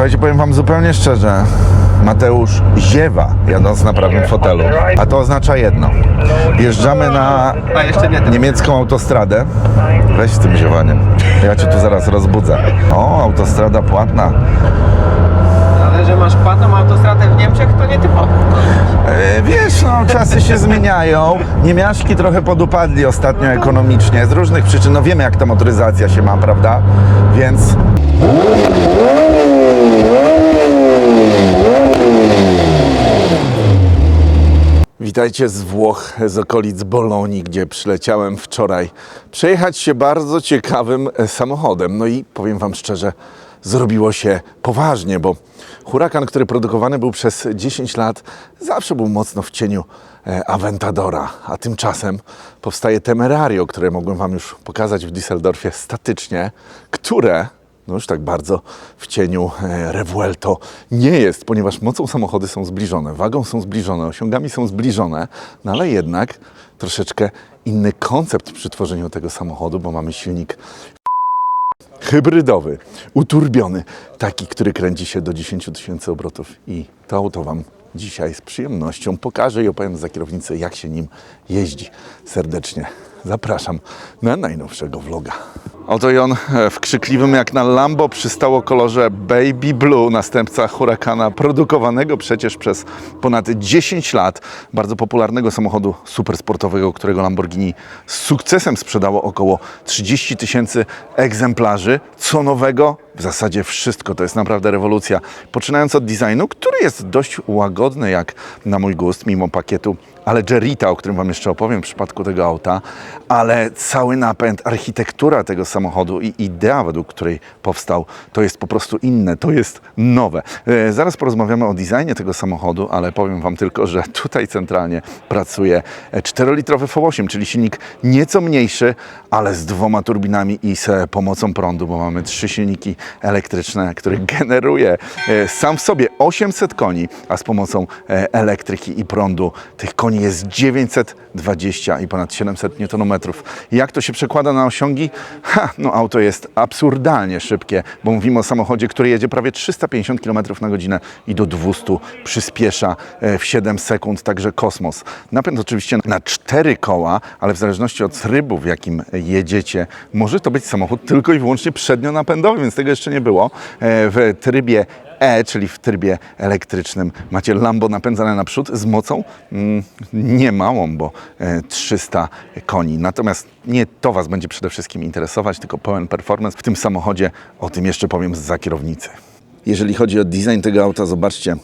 Słuchajcie, powiem wam zupełnie szczerze. Mateusz ziewa jadąc na prawym fotelu. A to oznacza jedno. Wjeżdżamy na niemiecką autostradę. Weź z tym ziewaniem. Ja cię tu zaraz rozbudzę. O, autostrada płatna. Ale że masz płatną autostradę w Niemczech, to nie typowo. E, Wiesz, no, czasy się zmieniają. Niemiaszki trochę podupadli ostatnio ekonomicznie z różnych przyczyn. No wiemy, jak ta motoryzacja się ma, prawda? Więc Witajcie z Włoch, z okolic Bolonii, gdzie przyleciałem wczoraj przejechać się bardzo ciekawym e, samochodem. No i powiem Wam szczerze, zrobiło się poważnie, bo hurakan, który produkowany był przez 10 lat, zawsze był mocno w cieniu e, Aventadora, a tymczasem powstaje Temerario, które mogłem Wam już pokazać w Düsseldorfie statycznie, które no już tak bardzo w cieniu e, Revuelto nie jest, ponieważ mocą samochody są zbliżone, wagą są zbliżone, osiągami są zbliżone, no ale jednak troszeczkę inny koncept przy tworzeniu tego samochodu, bo mamy silnik hybrydowy, uturbiony, taki, który kręci się do 10 tysięcy obrotów i to auto Wam dzisiaj z przyjemnością pokażę i opowiem za kierownicę, jak się nim jeździ. Serdecznie zapraszam na najnowszego vloga. Oto i on e, w krzykliwym jak na Lambo przystało kolorze Baby Blue, następca Huracana, produkowanego przecież przez ponad 10 lat, bardzo popularnego samochodu supersportowego, którego Lamborghini z sukcesem sprzedało około 30 tysięcy egzemplarzy. Co nowego? W zasadzie wszystko, to jest naprawdę rewolucja. Poczynając od designu, który jest dość łagodny jak na mój gust, mimo pakietu ale Jerita, o którym Wam jeszcze opowiem w przypadku tego auta, ale cały napęd, architektura tego samochodu i idea, według której powstał, to jest po prostu inne, to jest nowe. E, Zaraz porozmawiamy o designie tego samochodu, ale powiem Wam tylko, że tutaj centralnie pracuje 4-litrowy V8, czyli silnik nieco mniejszy, ale z dwoma turbinami i z pomocą prądu, bo mamy trzy silniki elektryczne, który generuje e, sam w sobie 800 koni, a z pomocą e, elektryki i prądu tych koni jest 920 i ponad 700 Nm. Jak to się przekłada na osiągi? Ha, no auto jest absurdalnie szybkie, bo mówimy o samochodzie, który jedzie prawie 350 km na godzinę i do 200 przyspiesza e, w 7 sekund, także kosmos. Napęd oczywiście na cztery koła, ale w zależności od trybu, w jakim jedziecie, może to być samochód tylko i wyłącznie przednionapędowy, więc tego jeszcze nie było. E, W trybie E, czyli w trybie elektrycznym macie Lambo napędzane naprzód z mocą mm, niemałą, bo e, 300 koni. Natomiast nie to Was będzie przede wszystkim interesować, tylko pełen performance w tym samochodzie. O tym jeszcze powiem za kierownicy. Jeżeli chodzi o design tego auta, zobaczcie,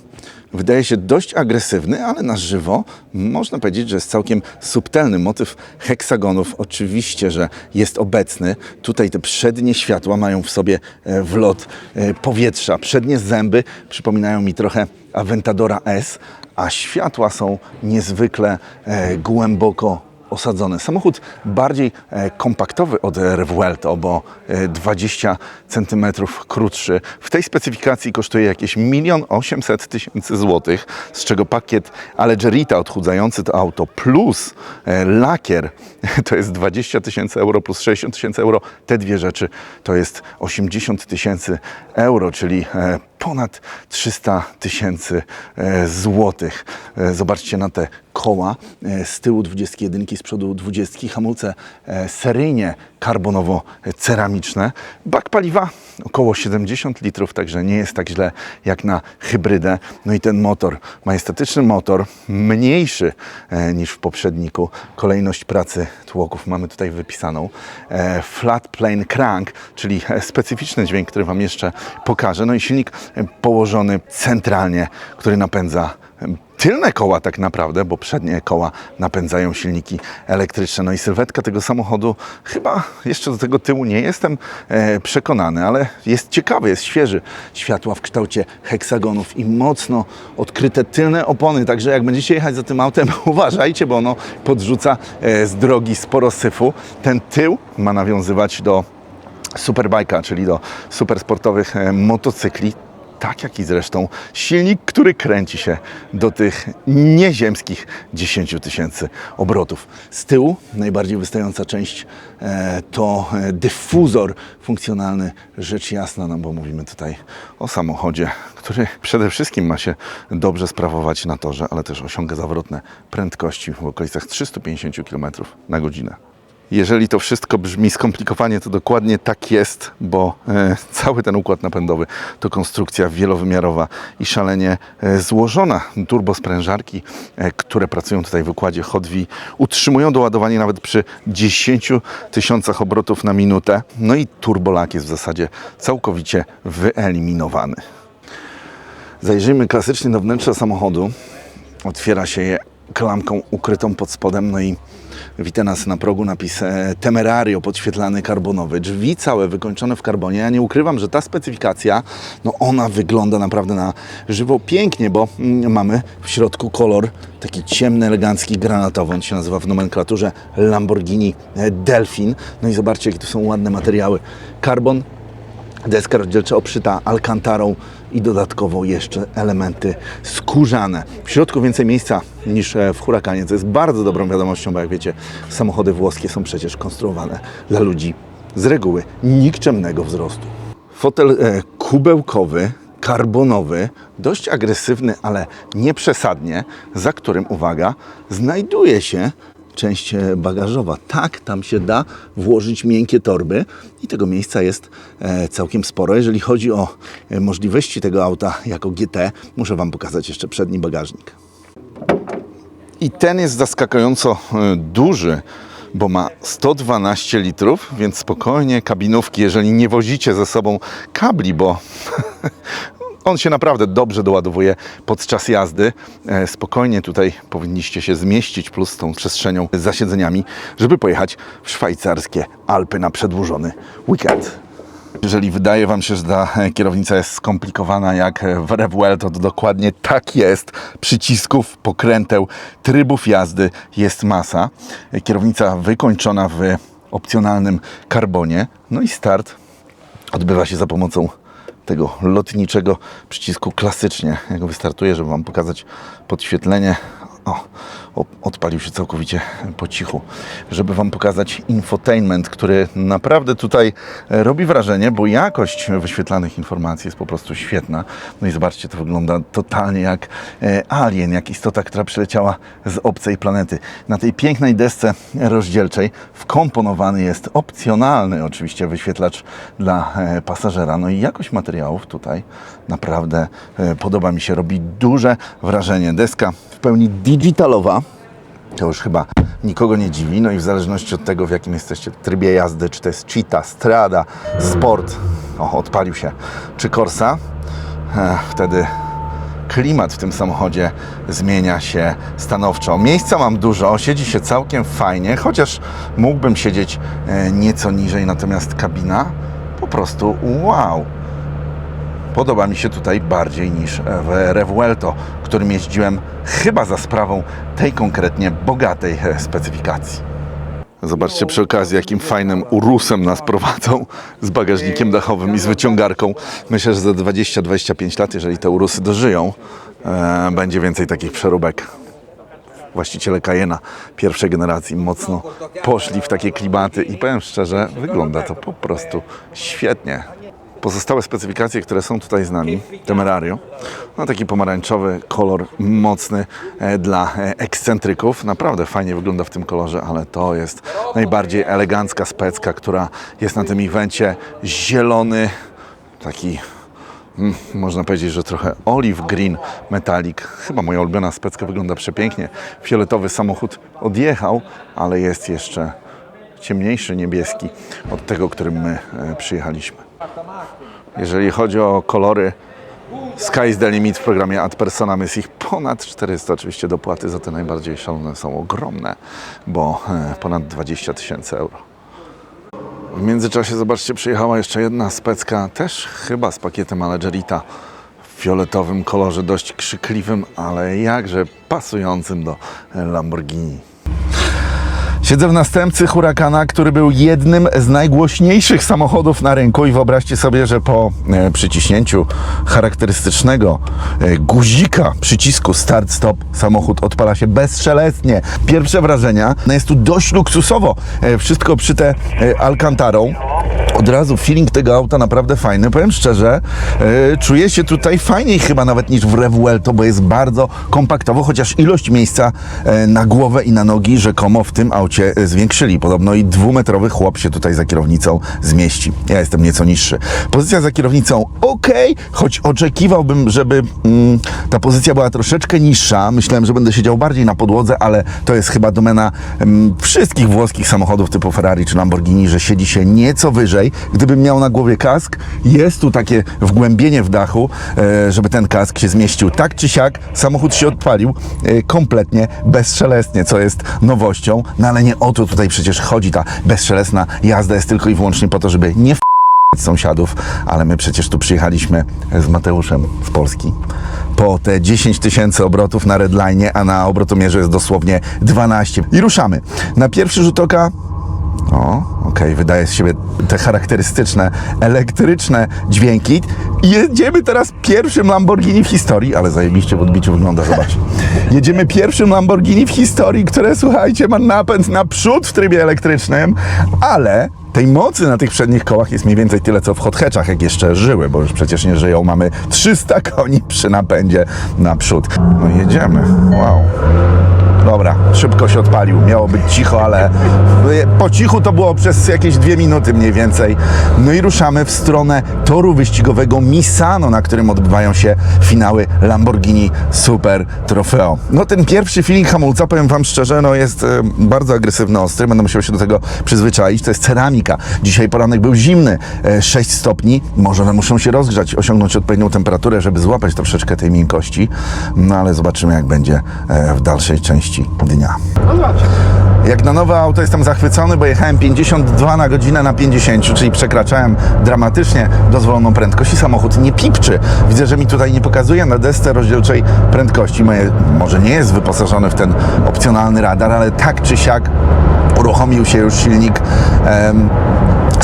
wydaje się dość agresywny, ale na żywo można powiedzieć, że jest całkiem subtelny. Motyw heksagonów oczywiście, że jest obecny. Tutaj te przednie światła mają w sobie e, wlot e, powietrza. Przednie zęby przypominają mi trochę Aventadora S, a światła są niezwykle e, głęboko osadzony. Samochód bardziej e, kompaktowy od Revuelto, bo e, 20 cm krótszy. W tej specyfikacji kosztuje jakieś 1 800 tysięcy złotych, z czego pakiet Allegerita odchudzający to auto plus e, lakier to jest 20 tysięcy euro plus 60 tysięcy euro. Te dwie rzeczy to jest 80 tysięcy euro, czyli e, ponad 300 tysięcy e, złotych. E, Zobaczcie na te koła e, z tyłu 21, z przodu 20, hamulce seryjnie karbonowo-ceramiczne. Bak paliwa około 70 litrów, także nie jest tak źle jak na hybrydę. No i ten motor, majestatyczny motor, mniejszy niż w poprzedniku. Kolejność pracy tłoków mamy tutaj wypisaną. Flat plane crank, czyli specyficzny dźwięk, który Wam jeszcze pokażę. No i silnik położony centralnie, który napędza tylne koła tak naprawdę, bo przednie koła napędzają silniki elektryczne. No i sylwetka tego samochodu chyba jeszcze do tego tyłu nie jestem e, przekonany, ale jest ciekawy, jest świeży. Światła w kształcie heksagonów i mocno odkryte tylne opony, także jak będziecie jechać za tym autem, uważajcie, bo ono podrzuca e, z drogi sporo syfu. Ten tył ma nawiązywać do superbajka, czyli do supersportowych e, motocykli tak jak i zresztą silnik, który kręci się do tych nieziemskich 10 tysięcy obrotów. Z tyłu najbardziej wystająca część e, to e, dyfuzor funkcjonalny, rzecz jasna, no bo mówimy tutaj o samochodzie, który przede wszystkim ma się dobrze sprawować na torze, ale też osiąga zawrotne prędkości w okolicach 350 km na godzinę. Jeżeli to wszystko brzmi skomplikowanie, to dokładnie tak jest, bo e, cały ten układ napędowy to konstrukcja wielowymiarowa i szalenie e, złożona. Turbosprężarki, e, które pracują tutaj w układzie Hot utrzymują doładowanie nawet przy 10 tysiącach obrotów na minutę. No i turbolak jest w zasadzie całkowicie wyeliminowany. Zajrzyjmy klasycznie do wnętrza samochodu. Otwiera się je klamką ukrytą pod spodem, no i wita nas na progu napis Temerario podświetlany karbonowy. Drzwi całe wykończone w karbonie. Ja nie ukrywam, że ta specyfikacja, no ona wygląda naprawdę na żywo pięknie, bo mm, mamy w środku kolor taki ciemny, elegancki, granatowy. On się nazywa w nomenklaturze Lamborghini e, Delfin. No i zobaczcie, jakie tu są ładne materiały. Karbon, Deska rozdzielcza obszyta alkantarą i dodatkowo jeszcze elementy skórzane. W środku więcej miejsca niż e, w Huracanie, co jest bardzo dobrą wiadomością, bo jak wiecie, samochody włoskie są przecież konstruowane dla ludzi z reguły nikczemnego wzrostu. Fotel e, kubełkowy, karbonowy, dość agresywny, ale nie przesadnie, za którym, uwaga, znajduje się część e, bagażowa. Tak, tam się da włożyć miękkie torby i tego miejsca jest e, całkiem sporo. Jeżeli chodzi o e, możliwości tego auta jako GT, muszę Wam pokazać jeszcze przedni bagażnik. I ten jest zaskakująco duży, bo ma 112 litrów, więc spokojnie kabinówki, jeżeli nie wozicie ze sobą kabli, bo on się naprawdę dobrze doładowuje podczas jazdy. E, Spokojnie tutaj powinniście się zmieścić, plus z tą przestrzenią za siedzeniami, żeby pojechać w szwajcarskie Alpy na przedłużony weekend. Jeżeli wydaje Wam się, że ta kierownica jest skomplikowana jak w Revuel, to dokładnie tak jest. Przycisków, pokręteł, trybów jazdy jest masa. Kierownica wykończona w opcjonalnym karbonie. No i start odbywa się za pomocą tego lotniczego przycisku klasycznie. Jak wystartuję, żeby Wam pokazać podświetlenie. O, odpalił się całkowicie po cichu, żeby Wam pokazać infotainment, który naprawdę tutaj e, robi wrażenie, bo jakość wyświetlanych informacji jest po prostu świetna. No i zobaczcie, to wygląda totalnie jak e, alien, jak istota, która przyleciała z obcej planety. Na tej pięknej desce rozdzielczej wkomponowany jest opcjonalny oczywiście wyświetlacz dla e, pasażera. No i jakość materiałów tutaj naprawdę podoba mi się, robi duże wrażenie. Deska w pełni digitalowa, to już chyba nikogo nie dziwi. No i w zależności od tego, w jakim jesteście trybie jazdy, czy to jest Cheetah, Strada, Sport, o, odpalił się, czy Corsa, e, wtedy klimat w tym samochodzie zmienia się stanowczo. Miejsca mam dużo, siedzi się całkiem fajnie, chociaż mógłbym siedzieć e, nieco niżej, natomiast kabina po prostu wow. Podoba mi się tutaj bardziej niż w Revuelto, którym jeździłem chyba za sprawą tej konkretnie bogatej specyfikacji. Zobaczcie przy okazji, jakim fajnym urusem nas prowadzą z bagażnikiem dachowym i z wyciągarką. Myślę, że za 20-25 lat, jeżeli te urusy dożyją, e, będzie więcej takich przeróbek. Właściciele Cayena pierwszej generacji mocno poszli w takie klimaty i powiem szczerze, wygląda to po prostu świetnie. Pozostałe specyfikacje, które są tutaj z nami, Temerario, no taki pomarańczowy kolor mocny e, dla e, ekscentryków. Naprawdę fajnie wygląda w tym kolorze, ale to jest najbardziej elegancka specka, która jest na tym evencie. Zielony, taki mm, można powiedzieć, że trochę olive green metallic. Chyba moja ulubiona specka wygląda przepięknie. Fioletowy samochód odjechał, ale jest jeszcze ciemniejszy niebieski od tego, którym my e, przyjechaliśmy. Jeżeli chodzi o kolory, Sky is the limit w programie Ad Personam jest ich ponad 400. Oczywiście dopłaty za te najbardziej szalone są ogromne, bo e, ponad 20 tysięcy euro. W międzyczasie, zobaczcie, przyjechała jeszcze jedna specka, też chyba z pakietem Allegerita w fioletowym kolorze, dość krzykliwym, ale jakże pasującym do Lamborghini. Siedzę w następcy Huracana, który był jednym z najgłośniejszych samochodów na rynku i wyobraźcie sobie, że po e, przyciśnięciu charakterystycznego e, guzika przycisku start-stop samochód odpala się bezszelestnie. Pierwsze wrażenia, no jest tu dość luksusowo. E, wszystko przyte alkantarą. Od razu feeling tego auta naprawdę fajny. Powiem szczerze, czuję się tutaj fajniej chyba nawet niż w Revuelto, bo jest bardzo kompaktowo, chociaż ilość miejsca na głowę i na nogi rzekomo w tym aucie e, zwiększyli. Podobno i dwumetrowy chłop się tutaj za kierownicą zmieści. Ja jestem nieco niższy. Pozycja za kierownicą ok, choć oczekiwałbym, żeby mm, ta pozycja była troszeczkę niższa. Myślałem, że będę siedział bardziej na podłodze, ale to jest chyba domena mm, wszystkich włoskich samochodów typu Ferrari czy Lamborghini, że siedzi się nieco wyżej. Gdybym miał na głowie kask, jest tu takie wgłębienie w dachu, e, żeby ten kask się zmieścił. Tak czy siak, samochód się odpalił e, kompletnie bezszelestnie, co jest nowością, no ale nie o to tutaj przecież chodzi. Ta bezszelestna jazda jest tylko i wyłącznie po to, żeby nie w sąsiadów, ale my przecież tu przyjechaliśmy z Mateuszem z Polski po te 10 tysięcy obrotów na redline, a na obrotomierze jest dosłownie 12. I ruszamy. Na pierwszy rzut oka o, okej, wydaje z siebie te charakterystyczne, elektryczne dźwięki. Jedziemy teraz pierwszym Lamborghini w historii, ale zajebiście w odbiciu wygląda, zobacz. Jedziemy pierwszym Lamborghini w historii, które, słuchajcie, ma napęd naprzód w trybie elektrycznym, ale tej mocy na tych przednich kołach jest mniej więcej tyle, co w hot hatchach, jak jeszcze żyły, bo już przecież nie żyją. Mamy 300 koni przy napędzie naprzód. No jedziemy. Wow. Dobra, szybko się odpalił. Miało być cicho, ale po cichu to było przez jakieś dwie minuty mniej więcej. No i ruszamy w stronę toru wyścigowego Misano, na którym odbywają się finały Lamborghini Super Trofeo. No ten pierwszy feeling hamulca, powiem Wam szczerze, no jest e, bardzo agresywny, ostry. Będę musiał się do tego przyzwyczaić. To jest ceramika. Dzisiaj poranek był zimny, e, 6 stopni. Może one muszą się rozgrzać, osiągnąć odpowiednią temperaturę, żeby złapać troszeczkę tej miękkości. No ale zobaczymy, jak będzie e, w dalszej części dnia. No zobaczcie. Jak na nowe auto jestem zachwycony, bo jechałem 52 na godzinę na 50, czyli przekraczałem dramatycznie dozwoloną prędkość i samochód nie pipczy. Widzę, że mi tutaj nie pokazuje na desce rozdzielczej prędkości. Moje, może nie jest wyposażony w ten opcjonalny radar, ale tak czy siak uruchomił się już silnik em,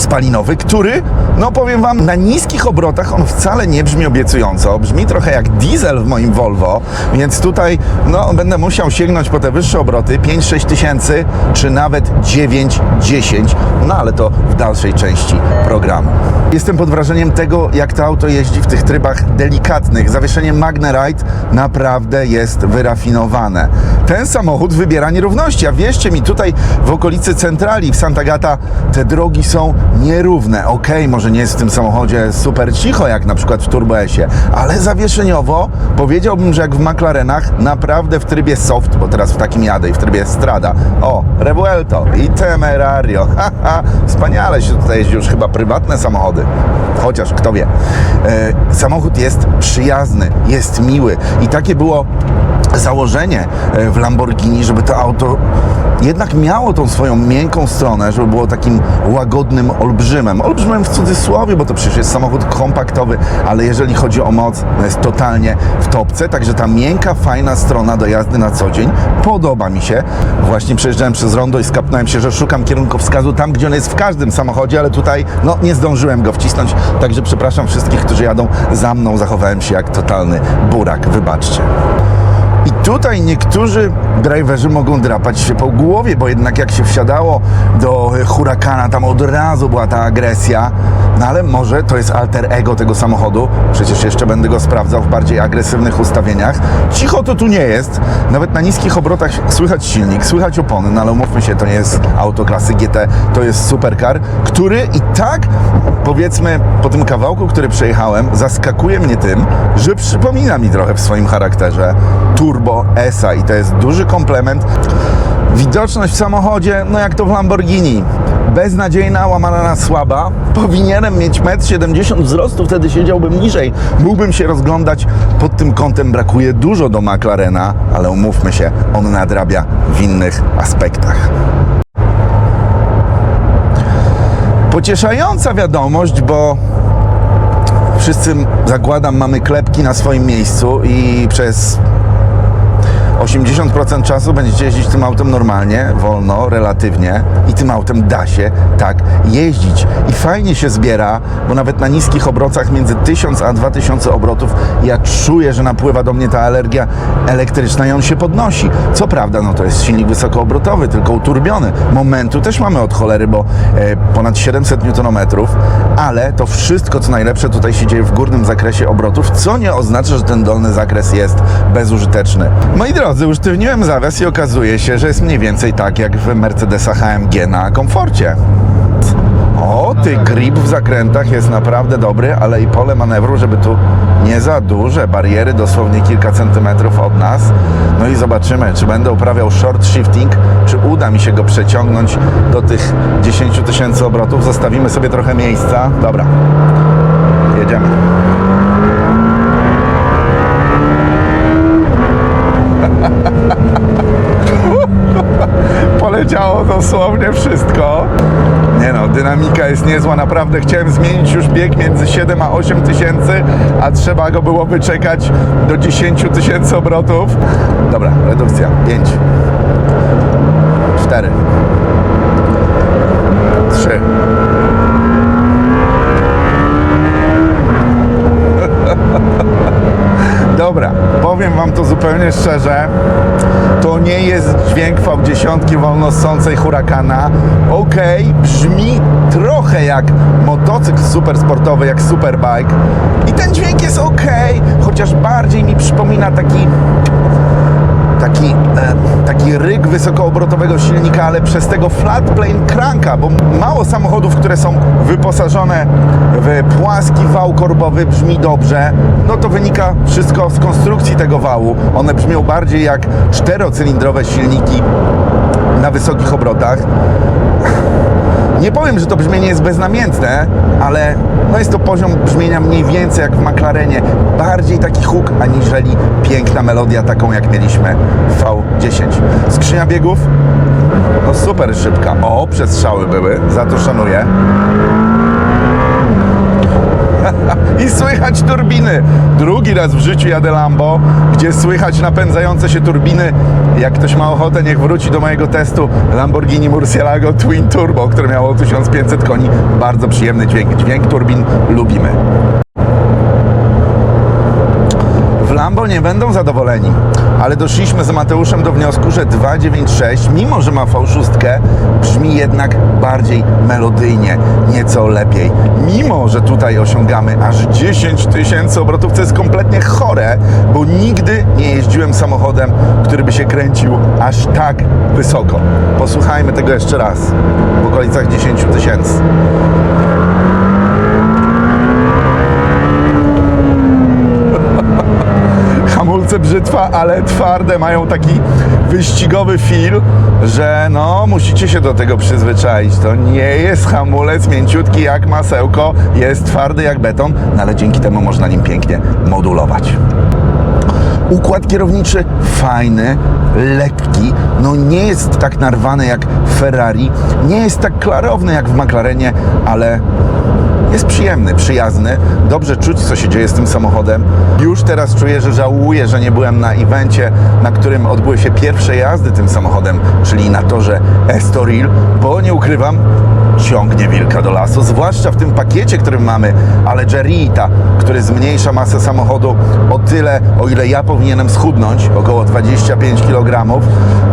spalinowy, który, no powiem Wam, na niskich obrotach on wcale nie brzmi obiecująco. Brzmi trochę jak diesel w moim Volvo, więc tutaj no, będę musiał sięgnąć po te wyższe obroty, 5-6 tysięcy, czy nawet 9-10, no ale to w dalszej części programu. Jestem pod wrażeniem tego, jak to auto jeździ w tych trybach delikatnych. Zawieszenie Magnerite naprawdę jest wyrafinowane. Ten samochód wybiera nierówności, a wierzcie mi, tutaj w okolicy centrali, w Santa Gata, te drogi są nierówne. Okej, może nie jest w tym samochodzie super cicho, jak na przykład w Turbo S-ie, ale zawieszeniowo powiedziałbym, że jak w McLarenach, naprawdę w trybie soft, bo teraz w takim jadę i w trybie strada. O, Revuelto i Temerario. Haha, wspaniale się tutaj jeździ, już chyba prywatne samochody. Chociaż, kto wie. E, samochód jest przyjazny, jest miły i takie było założenie e, w Lamborghini, żeby to auto jednak miało tą swoją miękką stronę, żeby było takim łagodnym olbrzymem. Olbrzymem w cudzysłowie, bo to przecież jest samochód kompaktowy, ale jeżeli chodzi o moc, no jest totalnie w topce, także ta miękka, fajna strona do jazdy na co dzień podoba mi się. Właśnie przejeżdżałem przez rondo i skapnąłem się, że szukam kierunkowskazu tam, gdzie on jest w każdym samochodzie, ale tutaj no, nie zdążyłem go wcisnąć, także przepraszam wszystkich, którzy jadą za mną, zachowałem się jak totalny burak, wybaczcie. I tutaj niektórzy driverzy mogą drapać się po głowie, bo jednak jak się wsiadało do Huracana, tam od razu była ta agresja. No ale może to jest alter ego tego samochodu. Przecież jeszcze będę go sprawdzał w bardziej agresywnych ustawieniach. Cicho to tu nie jest. Nawet na niskich obrotach słychać silnik, słychać opony, no ale umówmy się, to nie jest auto klasy GT, to jest supercar, który i tak powiedzmy po tym kawałku, który przejechałem, zaskakuje mnie tym, że przypomina mi trochę w swoim charakterze Turbo ESA i to jest duży komplement. Widoczność w samochodzie, no jak to w Lamborghini. Beznadziejna, łamana na słaba. Powinienem mieć 1,70 m wzrostu, wtedy siedziałbym niżej. Mógłbym się rozglądać. Pod tym kątem brakuje dużo do McLarena, ale umówmy się, on nadrabia w innych aspektach. Pocieszająca wiadomość, bo wszyscy, zakładam, mamy klepki na swoim miejscu i przez 80% czasu będziecie jeździć tym autem normalnie, wolno, relatywnie i tym autem da się tak jeździć. I fajnie się zbiera, bo nawet na niskich obrotach między 1000 a 2000 obrotów ja czuję, że napływa do mnie ta alergia elektryczna i on się podnosi. Co prawda, no to jest silnik wysokoobrotowy, tylko uturbiony. Momentu też mamy od cholery, bo e, ponad 700 Nm, ale to wszystko, co najlepsze tutaj się dzieje w górnym zakresie obrotów, co nie oznacza, że ten dolny zakres jest bezużyteczny. Moi drodzy, usztywniłem zawias i okazuje się, że jest mniej więcej tak jak w Mercedesach AMG na komforcie. O, ty grip w zakrętach jest naprawdę dobry, ale i pole manewru, żeby tu nie za duże bariery, dosłownie kilka centymetrów od nas. No i zobaczymy, czy będę uprawiał short shifting, czy uda mi się go przeciągnąć do tych 10 tysięcy obrotów. Zostawimy sobie trochę miejsca. Dobra, jedziemy. Poleciało dosłownie wszystko. Nie no, dynamika jest niezła, naprawdę chciałem zmienić już bieg między 7 a 8 tysięcy, a trzeba go było wyczekać do 10 tysięcy obrotów. Dobra, redukcja. 5 4 3 Dobra, powiem Wam to zupełnie szczerze. To nie jest dźwięk V10 wolnossącej Huracana. Okej, brzmi trochę jak motocykl supersportowy, jak superbike. I ten dźwięk jest ok, chociaż bardziej mi przypomina taki taki, e, taki ryk wysokoobrotowego silnika, ale przez tego flat plane bo mało samochodów, które są wyposażone w płaski wał korbowy brzmi dobrze, no to wynika wszystko z konstrukcji tego wału. One brzmią bardziej jak czterocylindrowe silniki na wysokich obrotach. Nie powiem, że to brzmienie jest beznamiętne, ale no jest to poziom brzmienia mniej więcej jak w McLarenie. Bardziej taki huk, aniżeli piękna melodia, taką jak mieliśmy w V10. Skrzynia biegów? No super szybka. O, przestrzały były, za to szanuję. I słychać turbiny. Drugi raz w życiu jadę Lambo, gdzie słychać napędzające się turbiny. Jak ktoś ma ochotę, niech wróci do mojego testu Lamborghini Murcielago Twin Turbo, które miało 1500 koni. Bardzo przyjemny dźwięk. Dźwięk turbin lubimy. W Lambo nie będą zadowoleni, ale doszliśmy z Mateuszem do wniosku, że 296, mimo że ma V6, brzmi jednak bardziej melodyjnie, nieco lepiej. Mimo, że tutaj osiągamy aż 10 tysięcy obrotów, co jest kompletnie chore, bo nigdy nie jeździłem samochodem, który by się kręcił aż tak wysoko. Posłuchajmy tego jeszcze raz, w okolicach 10 tysięcy. Hamulce brzytwa, ale twarde, mają taki wyścigowy feel, że no musicie się do tego przyzwyczaić. To nie jest hamulec mięciutki jak masełko, jest twardy jak beton, no ale dzięki temu można nim pięknie modulować. Układ kierowniczy fajny, lekki, no nie jest tak narwany jak Ferrari, nie jest tak klarowny jak w McLarenie, ale jest przyjemny, przyjazny. Dobrze czuć, co się dzieje z tym samochodem. Już teraz czuję, że żałuję, że nie byłem na evencie, na którym odbyły się pierwsze jazdy tym samochodem, czyli na torze Estoril, bo nie ukrywam, ciągnie wilka do lasu, zwłaszcza w tym pakiecie, który mamy, ale Jerita, który zmniejsza masę samochodu o tyle, o ile ja powinienem schudnąć, około 25 kg,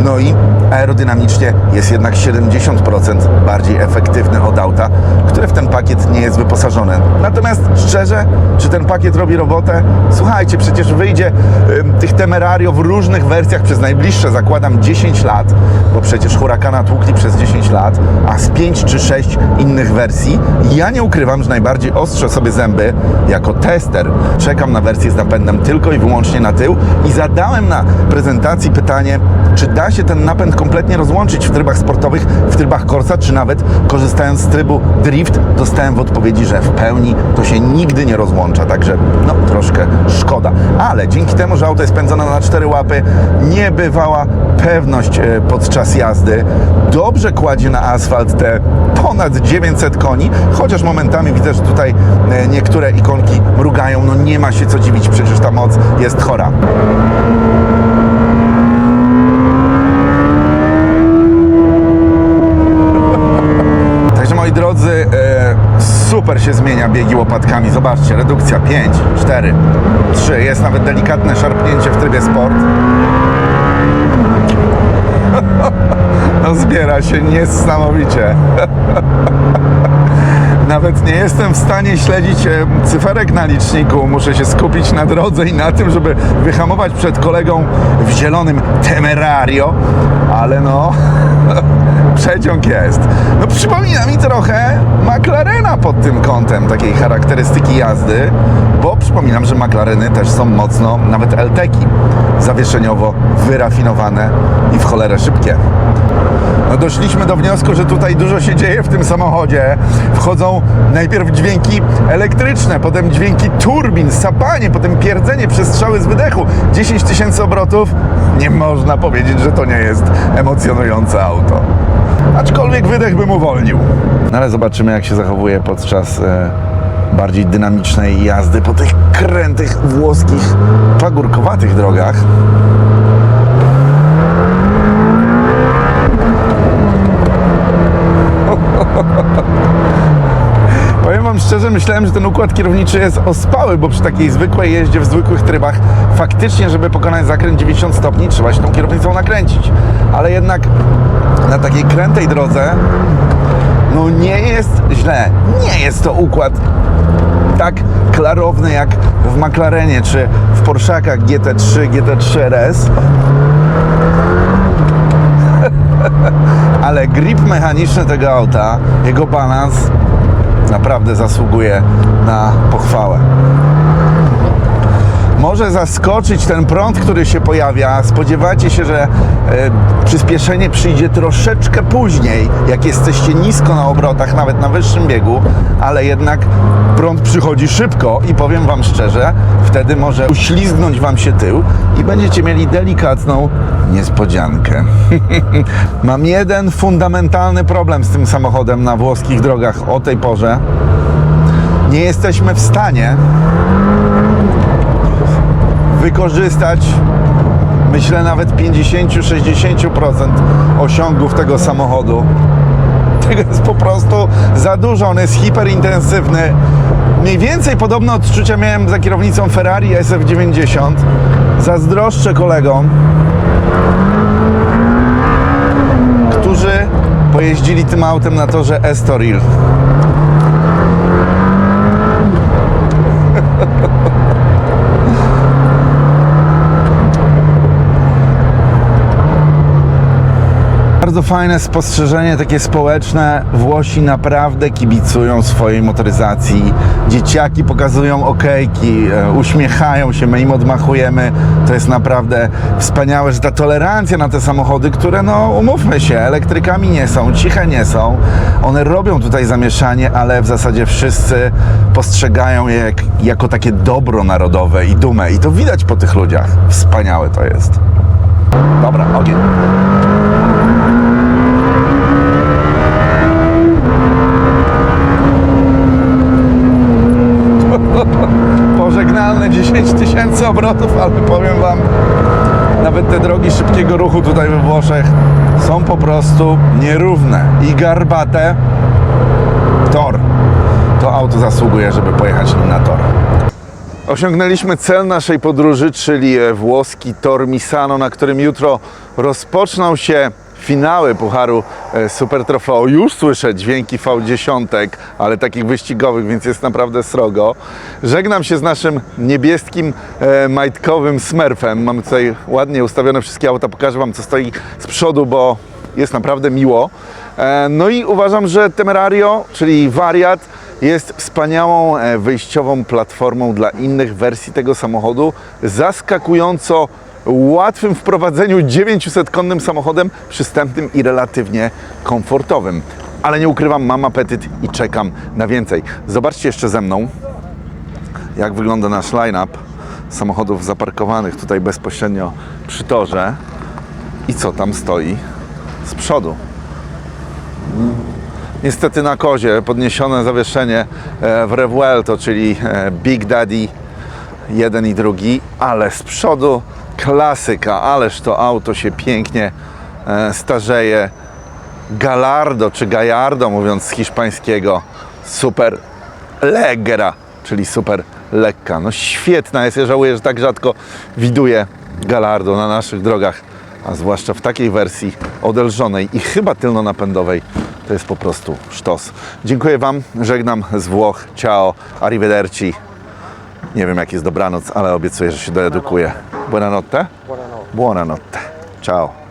no i aerodynamicznie jest jednak 70% bardziej efektywny od auta, które w ten pakiet nie jest wyposażone. Natomiast szczerze, czy ten pakiet robi robotę? Słuchajcie, przecież wyjdzie ym, tych Temerario w różnych wersjach przez najbliższe, zakładam, 10 lat, bo przecież Huracana tłukli przez 10 lat, a z 5 czy 6 innych wersji. Ja nie ukrywam, że najbardziej ostrzę sobie zęby jako tester. Czekam na wersję z napędem tylko i wyłącznie na tył i zadałem na prezentacji pytanie, czy da się ten napęd kompletnie rozłączyć w trybach sportowych, w trybach Corsa, czy nawet korzystając z trybu Drift, dostałem w odpowiedzi, że w pełni to się nigdy nie rozłącza, także no troszkę szkoda. Ale dzięki temu, że auto jest pędzone na cztery łapy, niebywała pewność e, podczas jazdy. Dobrze kładzie na asfalt te ponad 900 koni, chociaż momentami widzę, że tutaj e, niektóre ikonki mrugają, no nie ma się co dziwić, przecież ta moc jest chora. Także moi drodzy, e, super się zmienia biegi łopatkami. Zobaczcie, redukcja 5, 4, 3. Jest nawet delikatne szarpnięcie w trybie sport. No zbiera się niesamowicie. Nawet nie jestem w stanie śledzić cyferek na liczniku. Muszę się skupić na drodze i na tym, żeby wyhamować przed kolegą w zielonym Temerario. Ale no, przeciąg jest. No przypomina mi trochę McLarena pod tym kątem takiej charakterystyki jazdy, bo przypominam, że McLareny też są mocno, nawet LTeki, zawieszeniowo wyrafinowane i w cholerę szybkie. No doszliśmy do wniosku, że tutaj dużo się dzieje w tym samochodzie. Wchodzą najpierw dźwięki elektryczne, potem dźwięki turbin, sapanie, potem pierdzenie, przestrzały z wydechu. 10 tysięcy obrotów. Nie można powiedzieć, że to nie jest emocjonujące auto. Aczkolwiek wydech bym uwolnił. No ale zobaczymy, jak się zachowuje podczas e, bardziej dynamicznej jazdy po tych krętych włoskich, pagórkowatych drogach. Powiem Wam szczerze, myślałem, że ten układ kierowniczy jest ospały, bo przy takiej zwykłej jeździe w zwykłych trybach faktycznie, żeby pokonać zakręt 90 stopni, trzeba się tą kierownicą nakręcić. Ale jednak na takiej krętej drodze no nie jest źle. Nie jest to układ tak klarowny jak w McLarenie czy w Porszakach GT3, GT3 RS. Ale grip mechaniczny tego auta, jego balans naprawdę zasługuje na pochwałę. Może zaskoczyć ten prąd, który się pojawia. Spodziewacie się, że e, przyspieszenie przyjdzie troszeczkę później, jak jesteście nisko na obrotach, nawet na wyższym biegu, ale jednak prąd przychodzi szybko i powiem Wam szczerze, wtedy może uślizgnąć Wam się tył i będziecie mieli delikatną niespodziankę. Mam jeden fundamentalny problem z tym samochodem na włoskich drogach o tej porze. Nie jesteśmy w stanie wykorzystać myślę nawet 50-60% osiągów tego samochodu. Tego jest po prostu za dużo, on jest hiperintensywny. Mniej więcej podobne odczucia miałem za kierownicą Ferrari SF90. Zazdroszczę kolegom, którzy pojeździli tym autem na torze Estoril. Bardzo fajne spostrzeżenie, takie społeczne. Włosi naprawdę kibicują swojej motoryzacji. Dzieciaki pokazują okejki, e, uśmiechają się, my im odmachujemy. To jest naprawdę wspaniałe, że ta tolerancja na te samochody, które no umówmy się, elektrykami nie są, ciche nie są. One robią tutaj zamieszanie, ale w zasadzie wszyscy postrzegają je jak, jako takie dobro narodowe i dumę. I to widać po tych ludziach. Wspaniałe to jest. Dobra, ogień. Pożegnalne 10 tysięcy obrotów, ale powiem Wam, nawet te drogi szybkiego ruchu tutaj we Włoszech są po prostu nierówne i garbate. Tor. To auto zasługuje, żeby pojechać nim na tor. Osiągnęliśmy cel naszej podróży, czyli e, włoski tor Misano, na którym jutro rozpoczną się finały Pucharu e, Super Trofeo. Już słyszę dźwięki V10, ale takich wyścigowych, więc jest naprawdę srogo. Żegnam się z naszym niebieskim, e, majtkowym Smurfem. Mamy tutaj ładnie ustawione wszystkie auta. Pokażę Wam, co stoi z przodu, bo jest naprawdę miło. E, No i uważam, że Temerario, czyli wariat, jest wspaniałą wyjściową platformą dla innych wersji tego samochodu. Zaskakująco łatwym w prowadzeniu 900-konnym samochodem, przystępnym i relatywnie komfortowym. Ale nie ukrywam, mam apetyt i czekam na więcej. Zobaczcie jeszcze ze mną, jak wygląda nasz line-up samochodów zaparkowanych tutaj bezpośrednio przy torze i co tam stoi z przodu. Niestety na kozie podniesione zawieszenie e, w Revuelto, czyli e, Big Daddy jeden i drugi, ale z przodu klasyka, ależ to auto się pięknie e, starzeje. Gallardo czy Gallardo, mówiąc z hiszpańskiego, super Leggera, czyli super lekka. No świetna jest, ja żałuję, że tak rzadko widuję Galardo na naszych drogach, a zwłaszcza w takiej wersji odelżonej i chyba tylnonapędowej. To jest po prostu sztos. Dziękuję Wam, żegnam z Włoch. Ciao, arrivederci. Nie wiem jak jest dobranoc, ale obiecuję, że się doedukuję. Buonanotte? Buonanotte. Ciao.